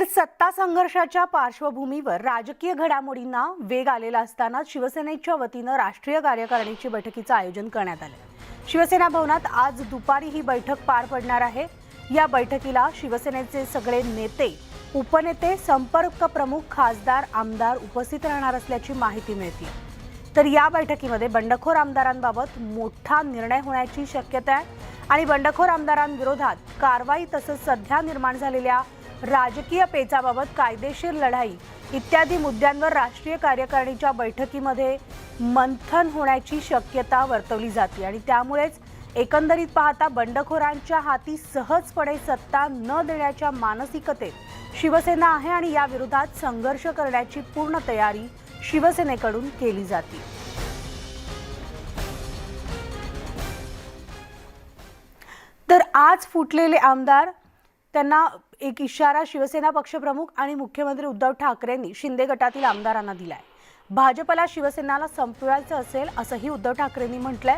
तर सत्ता संघर्षाच्या पार्श्वभूमीवर राजकीय घडामोडींना वेग आलेला असताना शिवसेनेच्या वतीनं राष्ट्रीय कार्यकारिणीची बैठकीचं आयोजन करण्यात आलं. शिवसेना भवनात आज दुपारी ही बैठक पार पडणार आहे. या बैठकीला शिवसेनेचे सगळे नेते उपनेते संपर्क प्रमुख खासदार आमदार उपस्थित राहणार असल्याची माहिती मिळते तर या बैठकीमध्ये बंडखोर आमदारांबाबत मोठा निर्णय होण्याची शक्यता आहे आणि बंडखोर आमदारांविरोधात कारवाई तसंच सध्या निर्माण झालेल्या राजकीय पेचाबाबत कायदेशीर लढाई इत्यादी मुद्द्यांवर राष्ट्रीय कार्यकारिणीच्या बैठकीमध्ये मंथन होण्याची शक्यता वर्तवली जाते आणि त्यामुळेच एकंदरीत पाहता बंडखोरांच्या हाती सहजपणे सत्ता न देण्याच्या मानसिकतेत शिवसेना आहे आणि या विरोधात संघर्ष करण्याची पूर्ण तयारी शिवसेनेकडून केली जाते. तर आज फुटलेले आमदार त्यांना एक इशारा शिवसेना पक्षप्रमुख आणि मुख्यमंत्री उद्धव ठाकरेंनी शिंदे गटातील आमदारांना दिलाय. भाजपला शिवसेनाला संपवायचं असेल असंही उद्धव ठाकरेंनी म्हटलंय.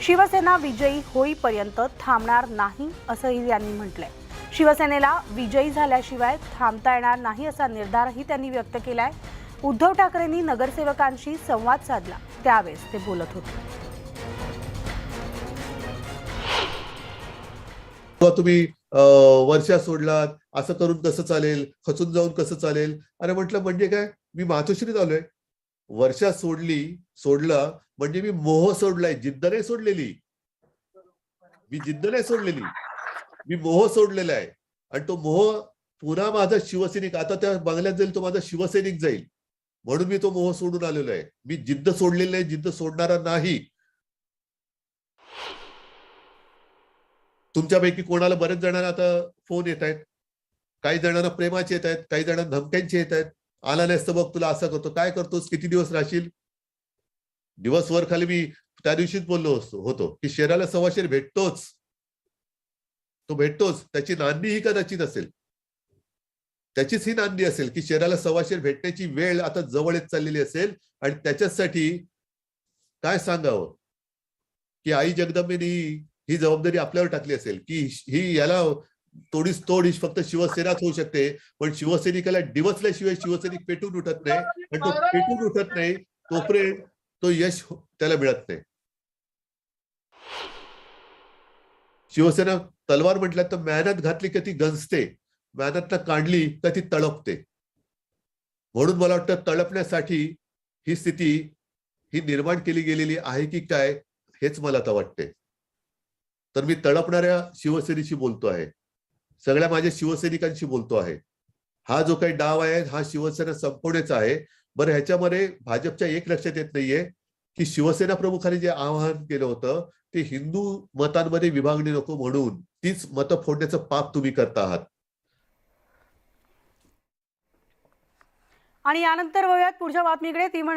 शिवसेना विजयी होईपर्यंत थांबणार नाही असंही त्यांनी म्हटलंय. शिवसेनेला विजयी झाल्याशिवाय थांबता येणार नाही असा निर्धारही त्यांनी व्यक्त केलाय. उद्धव ठाकरेंनी नगरसेवकांशी संवाद साधला. त्यावेळेस ते बोलत होते. तुम्ही वर्षा सोडलात असं करून कसं चालेल? खचून जाऊन कसं चालेल? अरे म्हटलं म्हणजे काय? मी मातोश्रीत आलोय. वर्षा सोडली सोडलं म्हणजे मी मोह सोडलाय जिद्द नाही सोडलेली. मी जिद्द नाही सोडलेली. मी मोह सोडलेला आहे. आणि तो मोह पुन्हा माझा शिवसैनिक आता त्या बंगल्यात जाईल तो माझा शिवसैनिक जाईल. म्हणून मी तो मोह सोडून आलेलो आहे. मी जिद्द सोडलेली नाही जिद्द सोडणारा नाही. तुमच्यापैकी कोणाला बरेच जणांना आता फोन येत आहेत. काही जणांना प्रेमाचे येत आहेत काही जणांना धमक्यांचे येत आहेत. आला नसतं बघ तुला असं करतो काय करतोस किती दिवस राहशील? दिवसभर खाली मी त्या दिवशीच बोललो असतो होतो की शेराला सव्वाशेर भेटतोच. तो भेटतोच त्याची नांदी ही कदाचित असेल. त्याचीच ही नांदी असेल की शेराला सव्वाशेर भेटण्याची वेळ आता जवळ येत चाललेली असेल आणि त्याच्यासाठी काय सांगावं? की आई जगदंबेनी ही जबाबदारी आपल्यावर टाकली असेल की ही याला तोडीस तोडीस फक्त शिवसेनाच होऊ शकते पण शिवसैनिकाला डिवचल्याशिवाय शिवसैनिक पेटून उठत नाही पण तो पेटून उठत नाही तोपर्यंत तो यश हो, त्याला मिळत नाही. शिवसेना तलवार म्हटल्या तर मेहनत घातली की ती गंजते मेहनत काढली का ती तळपते म्हणून मला वाटतं तळपण्यासाठी ही स्थिती ही निर्माण केली गेलेली आहे की काय हेच मला आता वाटते तर मी तळपणाऱ्या शिवसेनेशी बोलतो आहे सगळ्या माझ्या शिवसैनिकांशी बोलतो आहे. हा जो काही डाव आहे हा शिवसेना संपवण्याचा आहे. बरं ह्याच्यामध्ये भाजपच्या एक लक्षात येत नाहीये की शिवसेना प्रमुखांनी जे आवाहन केलं होतं ते हिंदू मतांमध्ये विभागणी नको म्हणून तीच मतं फोडण्याचं पाप तुम्ही करता आहात. आणि यानंतर वळूयात पुढच्या बातमीकडे. ती म्हणजे